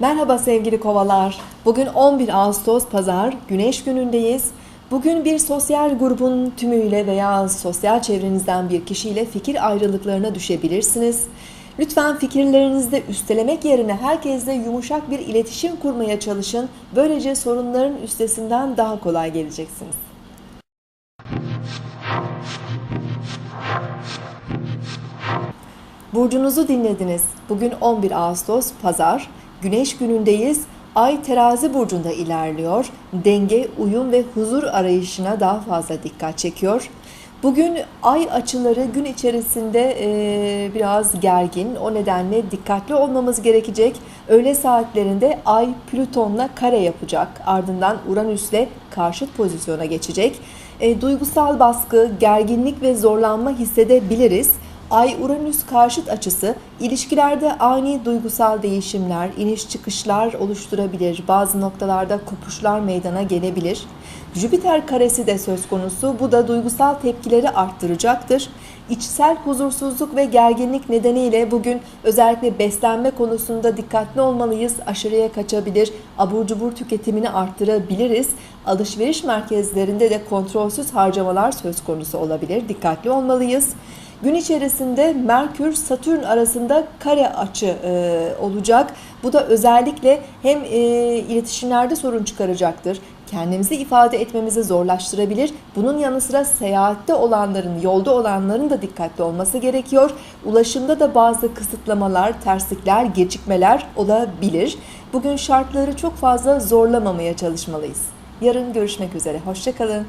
Merhaba sevgili kovalar. Bugün 11 Ağustos Pazar, Güneş günündeyiz. Bugün bir sosyal grubun tümüyle veya sosyal çevrenizden bir kişiyle fikir ayrılıklarına düşebilirsiniz. Lütfen fikirlerinizde üstelemek yerine herkesle yumuşak bir iletişim kurmaya çalışın. Böylece sorunların üstesinden daha kolay geleceksiniz. Burcunuzu dinlediniz. Bugün 11 Ağustos Pazar. Güneş günündeyiz. Ay terazi burcunda ilerliyor. Denge, uyum ve huzur arayışına daha fazla dikkat çekiyor. Bugün ay açıları gün içerisinde e, biraz gergin. O nedenle dikkatli olmamız gerekecek. Öğle saatlerinde ay Plüton'la kare yapacak. Ardından Uranüs'le karşıt pozisyona geçecek. E, duygusal baskı, gerginlik ve zorlanma hissedebiliriz. Ay-Uranüs karşıt açısı ilişkilerde ani duygusal değişimler, iniş çıkışlar oluşturabilir. Bazı noktalarda kopuşlar meydana gelebilir. Jüpiter karesi de söz konusu. Bu da duygusal tepkileri arttıracaktır. İçsel huzursuzluk ve gerginlik nedeniyle bugün özellikle beslenme konusunda dikkatli olmalıyız. Aşırıya kaçabilir, abur cubur tüketimini arttırabiliriz. Alışveriş merkezlerinde de kontrolsüz harcamalar söz konusu olabilir. Dikkatli olmalıyız. Gün içerisinde Merkür Satürn arasında kare açı e, olacak. Bu da özellikle hem e, iletişimlerde sorun çıkaracaktır. Kendimizi ifade etmemizi zorlaştırabilir. Bunun yanı sıra seyahatte olanların, yolda olanların da dikkatli olması gerekiyor. Ulaşımda da bazı kısıtlamalar, terslikler, gecikmeler olabilir. Bugün şartları çok fazla zorlamamaya çalışmalıyız. Yarın görüşmek üzere. Hoşçakalın.